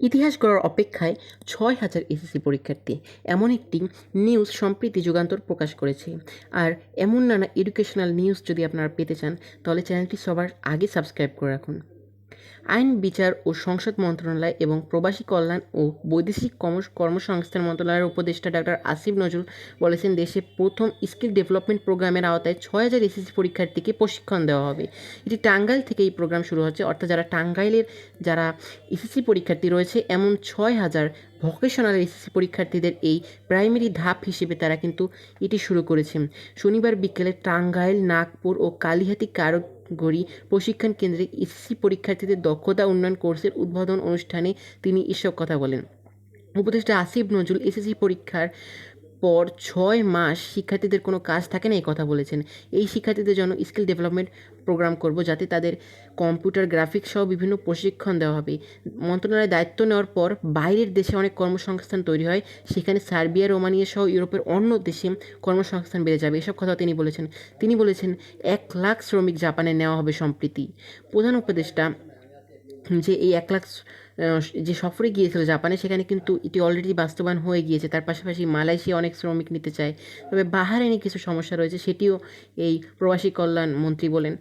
ইতিহাস গড়ার অপেক্ষায় ছয় হাজার এসএসসি পরীক্ষার্থী এমন একটি নিউজ সম্প্রীতি যুগান্তর প্রকাশ করেছে। আর এমন নানা এডুকেশনাল নিউজ যদি আপনারা পেতে চান, তাহলে চ্যানেলটি সবার আগে সাবস্ক্রাইব করে রাখুন। আইন, বিচার ও সংসদ মন্ত্রণালয় এবং প্রবাসী কল্যাণ ও বৈদেশিক কর্ম- কর্মসংস্থান মন্ত্রণালয়ের উপদেষ্টা ডাক্তার আসিফ নজরুল বলেছেন, দেশে প্রথম স্কিল ডেভেলপমেন্ট প্রোগ্রামের আওতায় ছয় হাজার এসএসসি পরীক্ষার্থীকে প্রশিক্ষণ দেওয়া হবে। এটি টাঙ্গাইল থেকে এই প্রোগ্রাম শুরু হচ্ছে। অর্থাৎ যারা টাঙ্গাইলের যারা এসএসসি পরীক্ষার্থী রয়েছে, এমন ছয় হাজার ভোকেশনাল এসএসসি পরীক্ষার্থীদের এই প্রাইমারি ধাপ হিসেবে তারা কিন্তু এটি শুরু করেছেন শনিবার বিকেলে টাঙ্গাইল, নাগপুর ও কালিহাতি কারিগরি প্রশিক্ষণ কেন্দ্রে এসএসসি পরীক্ষার্থীদের দক্ষতা উন্নয়ন কোর্সের উদ্বোধন অনুষ্ঠানে তিনি এসব কথা বলেন। উপদেষ্টা আসিফ নজরুল এসএসসি পরীক্ষার পর ছয় মাস শিক্ষার্থীদের কোনো কাজ থাকে না, এই কথা বলেছেন। এই শিক্ষার্থীদের জন্য স্কিল ডেভেলপমেন্ট প্রোগ্রাম করব যাতে তাদের কম্পিউটার গ্রাফিক্স সহ বিভিন্ন প্রশিক্ষণ দেওয়া হবে। মন্ত্রণালয়ের দায়িত্ব নেওয়ার পর বাইরের দেশে অনেক কর্মসংস্থান তৈরি হয়। সেখানে সার্বিয়া, রোমানিয়া সহ ইউরোপের অন্য দেশে কর্মসংস্থান বেড়ে যাবে। এসব কথা তিনি বলেছেন। তিনি বলেছেন, এক লাখ শ্রমিক জাপানে নেওয়া হবে সম্প্রীতি। প্রধান উপদেষ্টা যে এই এক লাখ যে সফরে গিয়েছিল জাপানে, সেখানে কিন্তু এটি অলরেডি বাস্তবায়ন হয়ে গিয়েছে। তার পাশাপাশি মালয়েশিয়া অনেক শ্রমিক নিতে চায়। তবে বাহারেনে কিছু সমস্যা রয়েছে, সেটিও এই প্রবাসী কল্যাণ মন্ত্রী বলেন।